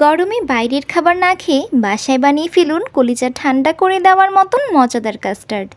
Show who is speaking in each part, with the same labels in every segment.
Speaker 1: গরমে বাইরের খাবার না খেয়ে বাসায় বানিয়ে ফেলুন কলিজা ঠান্ডা করে দেওয়ার মতন মজাদার কাস্টার্ড।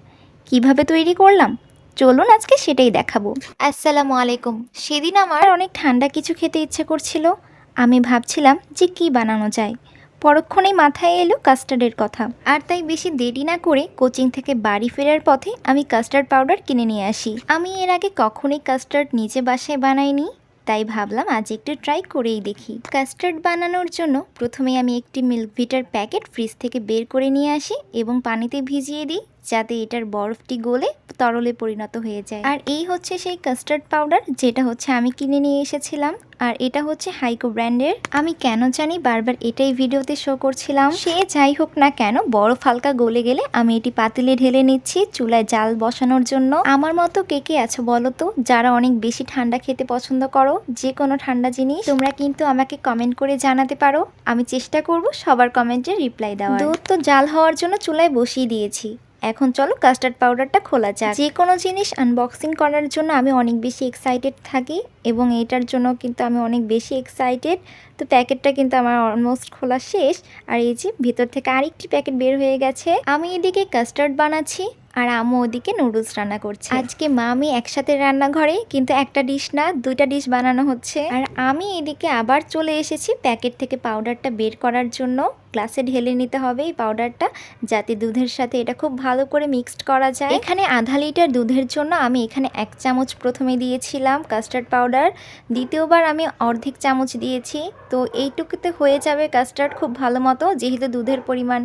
Speaker 1: কীভাবে তৈরি করলাম? চলুন আজকে সেটাই দেখাবো। আসসালামু আলাইকুম। সেদিন আমার অনেক ঠান্ডা কিছু খেতে ইচ্ছে করছিল। আমি ভাবছিলাম যে কি বানানো যায়। পরক্ষণেই মাথায় এলো কাস্টার্ডের কথা। আর তাই বেশি দেরি না করে কোচিং থেকে বাড়ি ফেরার পথে আমি কাস্টার্ড পাউডার কিনে নিয়ে আসি। আমি এর আগে কখনোই কাস্টার্ড নিজে বাসায় বানাইনি। তাই ভাবলাম আজ একটু ট্রাই করেই দেখি। কাস্টার্ড বানানোর জন্য প্রথমে আমি একটি মিল্ক ভিটার প্যাকেট ফ্রিজ থেকে বের করে নিয়ে আসি এবং পানিতে ভিজিয়ে দিই। যাতে এটার বরফটি গলে তরলে পরিণত হয়ে যায়। আর এই হচ্ছে সেই কাস্টার্ড পাউডার যেটা হচ্ছে আমি কিনে নিয়ে এসেছিলাম। আর এটা হচ্ছে হাইকো ব্র্যান্ডের আমি কেন জানি বারবার এটাই ভিডিওতে শো করছিলাম। সে যাই হোক না কেন, বরফ হালকা গলে গেলে আমি এটি পাতিলে ঢেলে নিচ্ছি চুলায় জাল বসানোর জন্য। আমার মতো কে কে আছো বলো তো? যারা অনেক বেশি ঠান্ডা খেতে পছন্দ করো যে কোনো ঠান্ডা জিনিস, তোমরা কিন্তু আমাকে কমেন্ট করে জানাতে পারো। আমি চেষ্টা করব সবার কমেন্টে রিপ্লাই দেওয়া দুধ তো জাল হওয়ার জন্য চুলায় বসিয়ে দিয়েছি। এখন চলো কাস্টার্ড পাউডারটা খোলা যাক। যে কোনো জিনিস আনবক্সিং করার জন্য আমি অনেক বেশি এক্সাইটেড থাকি এবং এটার জন্য কিন্তু আমি অনেক বেশি এক্সাইটেড তো প্যাকেটটা কিন্তু আমার অলমোস্ট খোলা শেষ। আর এই যে ভিতর থেকে আরেকটি প্যাকেট বের হয়ে গেছে। আমি এদিকে কাস্টার্ড বানাচ্ছি। আর আম্মু ওদিকে নুডলস রান্না করছে। আজকে মা আমি একসাথে রান্নাঘরে কিন্তু একটা ডিশ না দুইটা ডিশ বানানো হচ্ছে। আর আমি এদিকে আবার চলে এসেছি প্যাকেট থেকে পাউডারটা বের করার জন্য। গ্লাসে ঢেলে নিতে হবে এই পাউডারটা যাতে দুধের সাথে এটা খুব ভালো করে মিক্সড করা যায়। এখানে আধা লিটার দুধের জন্য আমি এখানে এক চামচ প্রথমে দিয়েছিলাম কাস্টার্ড পাউডার। দ্বিতীয়বার আমি অর্ধেক চামচ দিয়েছি। তো এইটুকুতে হয়ে যাবে কাস্টার্ড খুব ভালো মতো যেহেতু দুধের পরিমাণ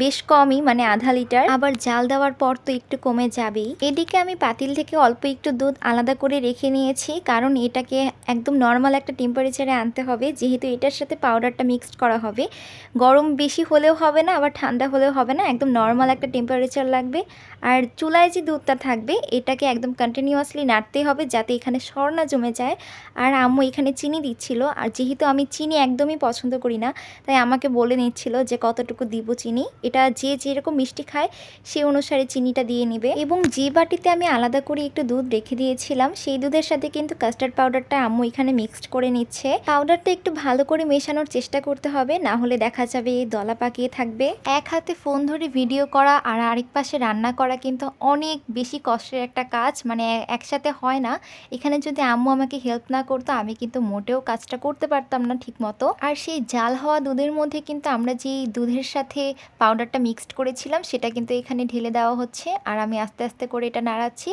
Speaker 1: বেশ কমই মানে আধা লিটার। আবার জাল দেওয়ার পর তো একটু কমে যাবেই। এদিকে আমি পাতিল থেকে অল্প একটু দুধ আলাদা করে রেখে নিয়েছি, কারণ এটাকে একদম নর্মাল একটা টেম্পারেচারে আনতে হবে, যেহেতু এটার সাথে পাউডারটা মিক্সড করা হবে। গরম বেশি হলেও হবে না, আবার ঠান্ডা হলেও হবে না, একদম নর্মাল একটা টেম্পারেচার লাগবে। আর চুলায় যে দুধটা থাকবে, এটাকে একদম কন্টিনিউয়াসলি নাড়তে হবে, যাতে এখানে স্বর্ণা জমে যায়। আর আম্মু এখানে চিনি দিচ্ছিল, আর যেহেতু আমি চিনি একদমই পছন্দ করি না, তাই আমাকে বলে নিচ্ছিল যে কতটুকু দিব চিনি। এটা যে যেরকম মিষ্টি খায়, সে অনুসারে চিনিটা দিয়ে নেবে এবং যে বাটিতে আমি আলাদা করে একটু দুধ রেখে দিয়েছিলাম, সেই দুধের সাথে কিন্তু কাস্টার্ড পাউডারটা আম্মু এখানে মিক্সড করে নিচ্ছে। পাউডারটা একটু ভালো করে মেশানোর চেষ্টা করতে হবে, না হলে দেখা যাবে এই দলা পাকিয়ে থাকবে। এক হাতে ফোন ধরে ভিডিও করা আর আরেক পাশে রান্না করা কিন্তু অনেক বেশি কষ্টের একটা কাজ মানে একসাথে হয় না। এখানে যদি আম্মু আমাকে হেল্প না করতো, আমি কিন্তু মোটেও কাজটা করতে পারতাম না ঠিক মতো আর সেই জাল হওয়া দুধের মধ্যে কিন্তু আমরা যে দুধের সাথে পাউডারটা মিক্সড করেছিলাম, সেটা কিন্তু এখানে ঢেলে দেওয়া হচ্ছে। আর আমি আস্তে আস্তে করে এটা নাড়াচ্ছি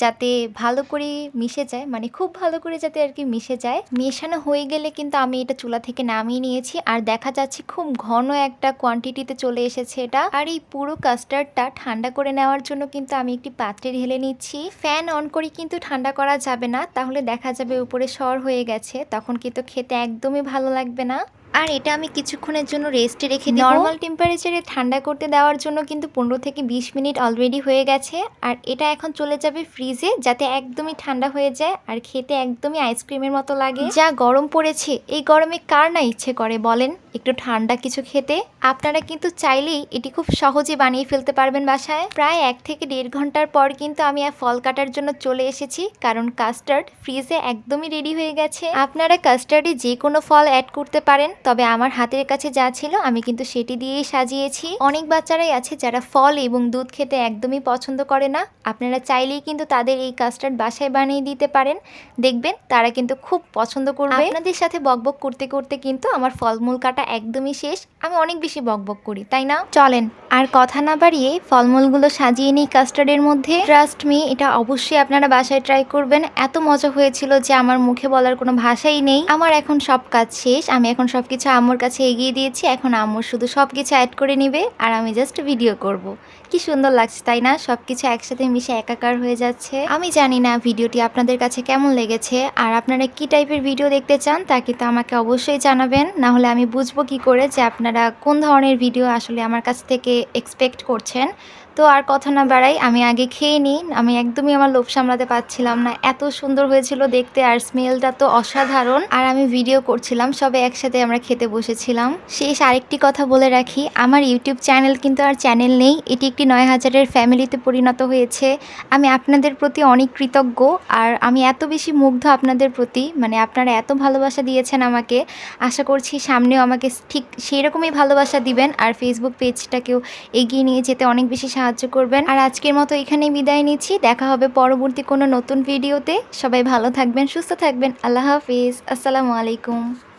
Speaker 1: যাতে ভালো করে মিশে যায় মানে খুব ভালো করে যাতে আর কি মিশে যায়। মেশানো হয়ে গেলে কিন্তু আমি এটা চুলা থেকে নামিয়ে নিয়েছি আর দেখা যাচ্ছে খুব ঘন একটা কোয়ান্টিটিতে চলে এসেছে এটা। আর এই পুরো কাস্টার্ডটা ঠান্ডা করে নেওয়ার জন্য কিন্তু আমি একটি পাত্রে ঢেলে নিচ্ছি। ফ্যান অন করে কিন্তু ঠান্ডা করা যাবে না, তাহলে দেখা যাবে উপরে সর হয়ে গেছে, তখন কিন্তু খেতে একদমই ভালো লাগবে না। আর এটা আমি কিছুক্ষণের জন্য রেস্টে রেখে দিই নর্মাল টেম্পারেচারে ঠান্ডা করতে দেওয়ার জন্য কিন্তু পনেরো থেকে বিশ মিনিট অলরেডি হয়ে গেছে। আর এটা এখন চলে যাবে ফ্রিজে যাতে একদমই ঠান্ডা হয়ে যায় আর খেতে একদমই আইসক্রিমের মতো লাগে। যা গরম পড়েছে এই গরমে কার না ইচ্ছে করে বলেন? একটু ঠান্ডা কিছু খেতে। আপনারা কিন্তু চাইলেই এটি খুব সহজে বানিয়ে ফেলতে পারবেন বাসায়। প্রায় এক থেকে দেড় ঘণ্টার পর কিন্তু আমি আর ফল কাটার জন্য চলে এসেছি কারণ কাস্টার্ড ফ্রিজে একদমই রেডি হয়ে গেছে। আপনারা কাস্টার্ডে যে কোনো ফল অ্যাড করতে পারেন। তবে আমার হাতের কাছে যা ছিল আমি কিন্তু সেটি দিয়েই সাজিয়েছি। অনেক বাচ্চারাই আছে যারা ফল এবং দুধ খেতে একদমই পছন্দ করে না। আপনারা চাইলেই কিন্তু তাদের এই কাস্টার্ড বাসায় বানিয়ে দিতে পারেন। দেখবেন তারা কিন্তু খুব পছন্দ করবে। আপনাদের সাথে বকবক করতে করতে কিন্তু আমার ফলমূল কাটা একদমই শেষ। আমি অনেক বেশি বকবক করি, তাই না? চলেন, আর কথা না বাড়িয়ে ফলমূলগুলো সাজিয়ে নিই কাস্টার্ডের মধ্যে। ট্রাস্ট মি এটা অবশ্যই আপনারা বাসায় ট্রাই করবেন। এত মজা হয়েছিল যে আমার মুখে বলার কোনো ভাষাই নেই। আমার এখন সব কাজ শেষ। আমি এখন সব কিছু আম্মুর কাছে এগিয়ে দিয়েছি, এখন আম্মুর শুধু সব কিছু অ্যাড করে নিবে আর আমি জাস্ট ভিডিও করব। কি সুন্দর লাগছে, তাই না? সব কিছু একসাথে মিশে একাকার হয়ে যাচ্ছে। আমি জানি না ভিডিওটি আপনাদের কাছে কেমন লেগেছে, আর আপনারা কি টাইপের ভিডিও দেখতে চান তা কিন্তু আমাকে অবশ্যই জানাবেন। না হলে আমি বুঝব কি করে যে আপনারা কোন ধরনের ভিডিও আসলে আমার কাছ থেকে এক্সপেক্ট করছেন। তো আর কথা না বেড়াই, আমি আগে খেয়ে নিই। আমি একদমই আমার লোভ সামলাতে পারছিলাম না। এত সুন্দর হয়েছিল দেখতে আর স্মেলটা তো অসাধারণ। আর আমি ভিডিও করছিলাম, সবে একসাথে আমরা খেতে বসেছিলাম। শেষ আরেকটি কথা বলে রাখি, আমার ইউটিউব চ্যানেল কিন্তু আর চ্যানেল নেই। এটি একটি নয় হাজারের ফ্যামিলিতে পরিণত হয়েছে। আমি আপনাদের প্রতি অনেক কৃতজ্ঞ। আর আমি এত বেশি মুগ্ধ আপনাদের প্রতি মানে আপনারা এত ভালোবাসা দিয়েছেন আমাকে। আশা করছি সামনেও আমাকে ঠিক সেই রকমই ভালোবাসা দিবেন। আর ফেসবুক পেজটাকেও এগিয়ে নিয়ে যেতে অনেক বেশি সাহায্য করবেন। আর আজকের মতো এখানেই বিদায় নিচ্ছি। দেখা হবে পরবর্তী কোনো নতুন ভিডিওতে। সবাই ভালো থাকবেন, সুস্থ থাকবেন। আল্লাহ হাফিজ। আসসালামু আলাইকুম।